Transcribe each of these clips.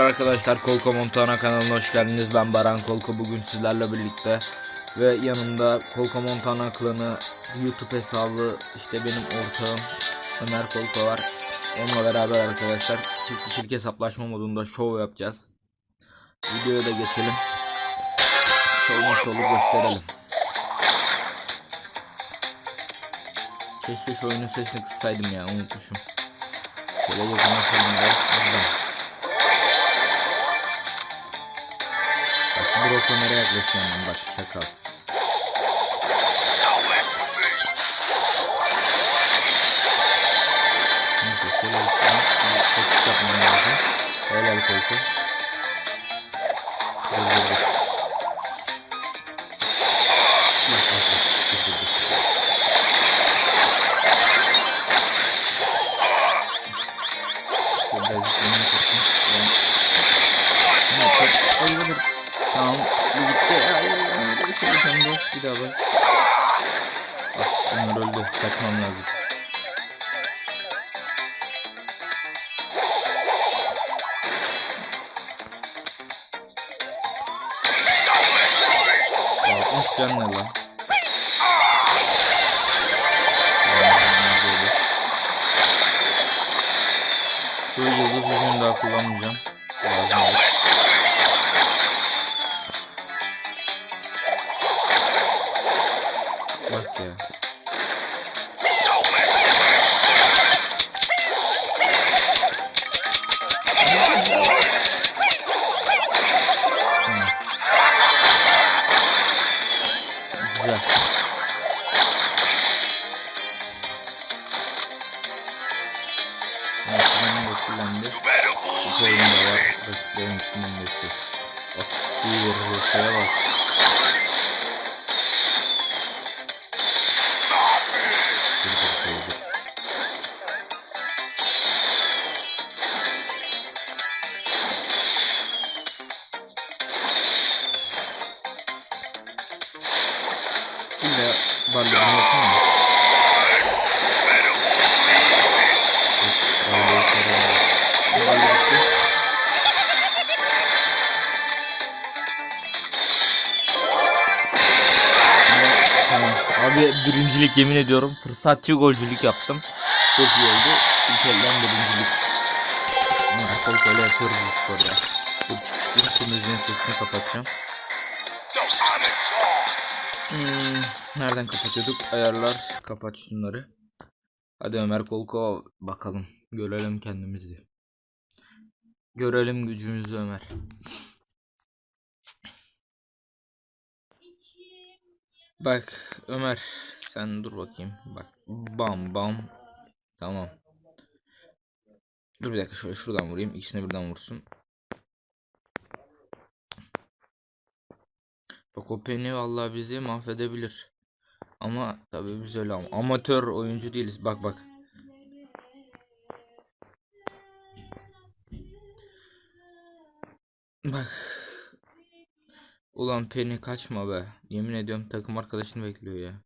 Arkadaşlar Kolko Montana kanalına hoş geldiniz. Ben Baran Kolko bugün sizlerle birlikte ve yanımda Kolko Montana klanı YouTube hesabı işte benim ortağım Ömer Kolko var. Onunla beraber arkadaşlar çift kişilik hesaplaşma modunda show yapacağız. Videoya da geçelim. Show nasıl olur gösterelim. Keşke şu oyunun sesini kıssaydım ya unutmuşum. Şöyle yakınlaşalım da. Yaklaşıyorum ben bak şaka. Neyse şöyle bir çekiş yapmam lazım. Helal koltuğu. Dur dur bir daha bak. Ah Ömer öldü. Kaçmam lazım. Ya 60 can ne lan? Şu yıldız yüzünü daha kullanmayacağım. Rakibinin Tamam. Abi birincilik yemin ediyorum fırsatçı golcülük yaptım. Çok iyi oldu. İlk elden birincilik. Akıl böyle yapıyoruz bu sporda. Çok çıkıştım. Şu müziğin sesini kapatacağım. Hmm, nereden kapatıyorduk? Ayarlar. Kapat şunları. Hadi Ömer Kolko bakalım. Görelim kendimizi. Görelim gücümüzü Ömer. Bak Ömer sen dur bakayım. Bak bam bam. Tamam. Dur bir dakika şöyle şuradan vurayım. İkisine birden vursun. Bak o Penny vallahi bizi mahvedebilir. Ama tabii biz öyle ama amatör oyuncu değiliz. Bak bak. Bak. Ulan Penny kaçma be. Yemin ediyorum takım arkadaşını bekliyor ya.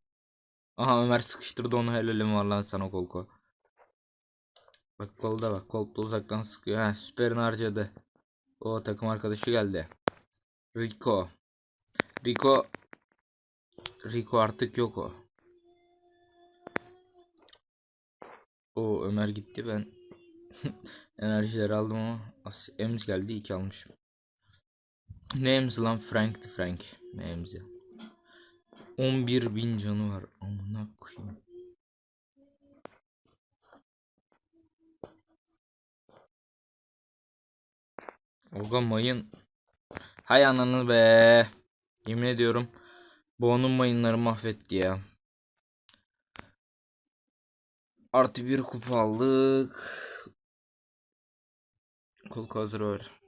Aha Ömer sıkıştırdı onu helalim var lan sana Kolko. Bak kolda bak kolda uzaktan sıkıyor. Ha süperini harcadı. O takım arkadaşı geldi. Rico. Rico. Rico artık yok o. O Ömer gitti ben enerjileri aldım ama As Ems geldi iki almışım. Ne Ems'i lan Frank'ti Frank. Ne Ems'i. 11 bin canı var. Amına koyayım. Oga mayın. Hay ananı be. Yemin ediyorum. Bu onun mayınları mahvetti ya. Artı bir kupa aldık. Kol hazır var.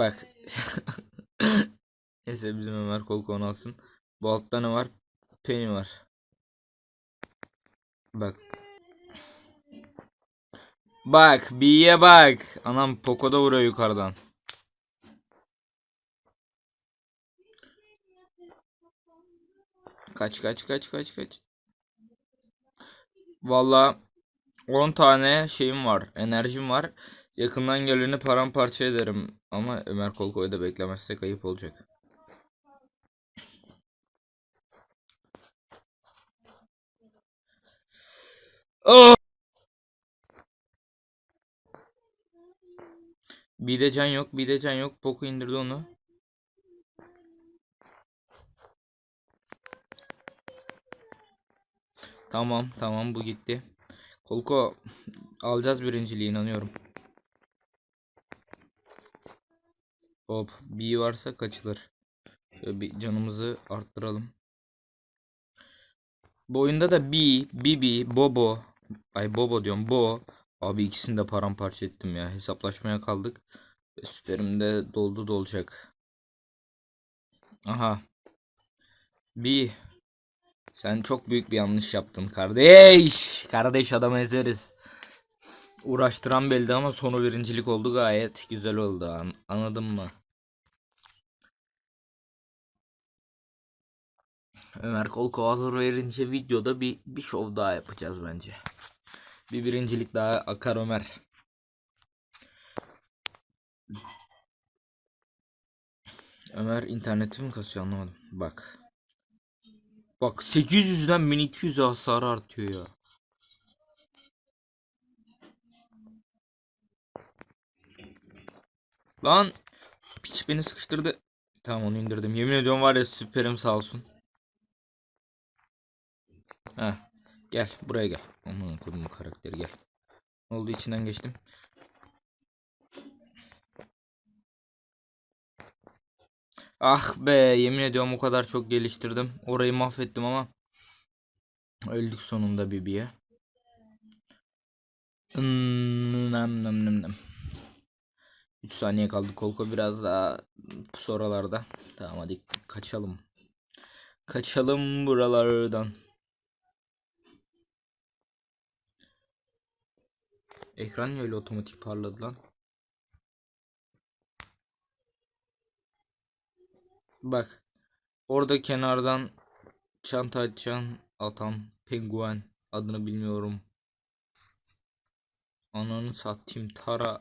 Bak. Neyse bizim Ömer kol alsın. Bu altta ne var? Penny var. Bak. Bak B'ye bak. Anam Poco'da vuruyor yukarıdan. Kaç kaç kaç kaç kaç. Valla 10 tane şeyim var. Enerjim var. Yakından geleni paramparça ederim. Ama Ömer Kolko'yu da beklemezsek ayıp olacak. Oh! Bir de can yok, bir de can yok. Poco indirdi onu. Tamam, tamam bu gitti. Kolko alacağız birinciliği inanıyorum. Hop, B varsa kaçılır. Şöyle bir canımızı arttıralım. Bu oyunda da B, Bibi, Bobo. Ay Bobo diyorum. Bo. Abi ikisini de paramparça ettim ya. Hesaplaşmaya kaldık. Süperim de doldu dolacak. Aha. B. Sen çok büyük bir yanlış yaptın kardeş. Kardeş adamı ezeriz. Uğraştıran belli ama sonu birincilik oldu gayet güzel oldu. An- anladın mı? Ömer Kolko hazır verince videoda bir, bir şov daha yapacağız bence. Bir birincilik daha akar Ömer. Ömer interneti mi kasıyor anlamadım. Bak. Bak 800'den 1200'e hasar artıyor ya. Lan piç beni sıkıştırdı. Tamam onu indirdim. Yemin ediyorum var ya süperim sağ olsun. Heh. Gel buraya gel. Aman kodum karakteri gel. Ne oldu içinden geçtim. Ah be yemin ediyorum o kadar çok geliştirdim. Orayı mahvettim ama. Öldük sonunda Bibi'ye. Hmm, nam nam nam nam. 3 saniye kaldı. Kolko biraz daha sonralarda. Tamam hadi kaçalım. Kaçalım buralardan. Ekran niye öyle otomatik parladı lan? Bak. Orada kenardan çanta açan atan penguen adını bilmiyorum. Ananı satayım tara.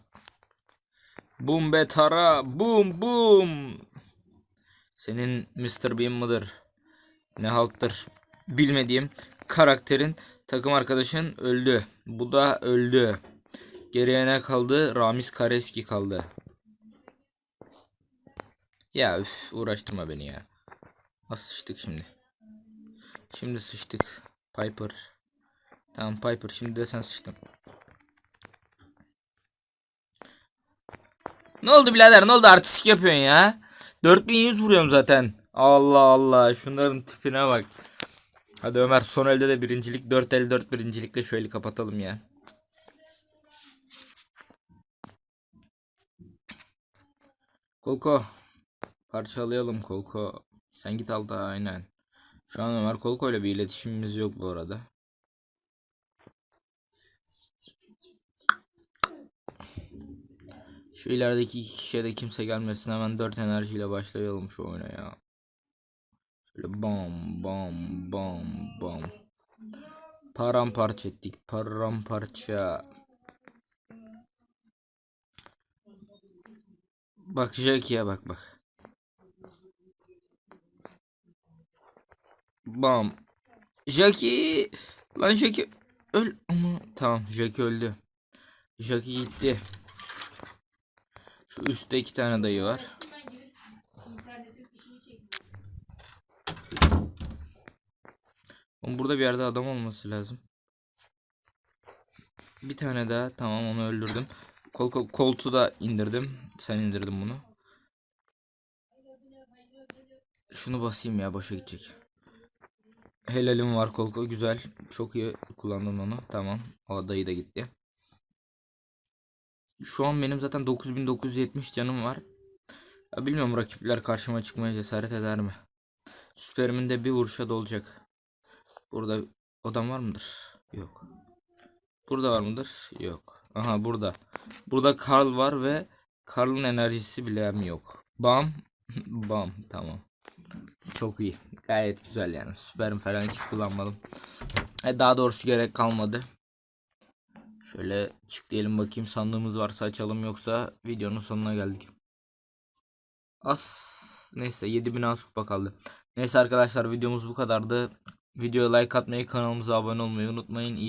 Bum be tara. Bum bum. Senin Mr. Bean mıdır? Ne halttır? Bilmediğim karakterin takım arkadaşın öldü. Bu da öldü. Geriye ne kaldı? Ramiz Kareski kaldı. Ya üf uğraştırma beni ya. Az sıçtık şimdi. Şimdi sıçtık. Piper. Tamam Piper şimdi de sen sıçtın. Ne oldu birader ne oldu artistik yapıyorsun ya? 4100 vuruyorum zaten. Allah Allah şunların tipine bak. Hadi Ömer son elde de birincilik 4 el 4 birincilikle şöyle kapatalım ya. Kolko. Parçalayalım Kolko. Sen git al da aynen. Şu an Ömer Kolko ile bir iletişimimiz yok bu arada. Şu ilerideki iki kişiye de kimse gelmesin. Hemen 4 enerjiyle başlayalım şu oyuna ya. Şöyle bam bam bam bam. Paramparça ettik. Paramparça. Bak Jackie'ye bak bak. Bam. Jackie. Lan Jackie. Öl. Ama tamam Jackie öldü. Jackie gitti. Şu üstte iki tane dayı var. Oğlum burada bir yerde adam olması lazım. Bir tane daha tamam onu öldürdüm. Kol, kol, koltuğu da indirdim. Sen indirdin bunu. Şunu basayım ya boşa gidecek. Helalim var Kolko güzel. Çok iyi kullandın onu. Tamam. O dayı da gitti. Şu an benim zaten 9970 canım var. Ya bilmiyorum rakipler karşıma çıkmaya cesaret eder mi? Süperimin de bir vuruşa dolacak. Burada adam var mıdır? Yok. Burada var mıdır? Yok. Aha burada. Burada Karl var ve Karl'ın enerjisi bile mi yok. Bam. Bam. Tamam. Çok iyi. Gayet güzel yani. Süperim falan hiç kullanmadım. E, daha doğrusu gerek kalmadı. Şöyle çık diyelim bakayım sandığımız varsa açalım yoksa videonun sonuna geldik. As neyse 7000 az kupa kaldı. Neyse arkadaşlar videomuz bu kadardı. Videoya like atmayı kanalımıza abone olmayı unutmayın. İyi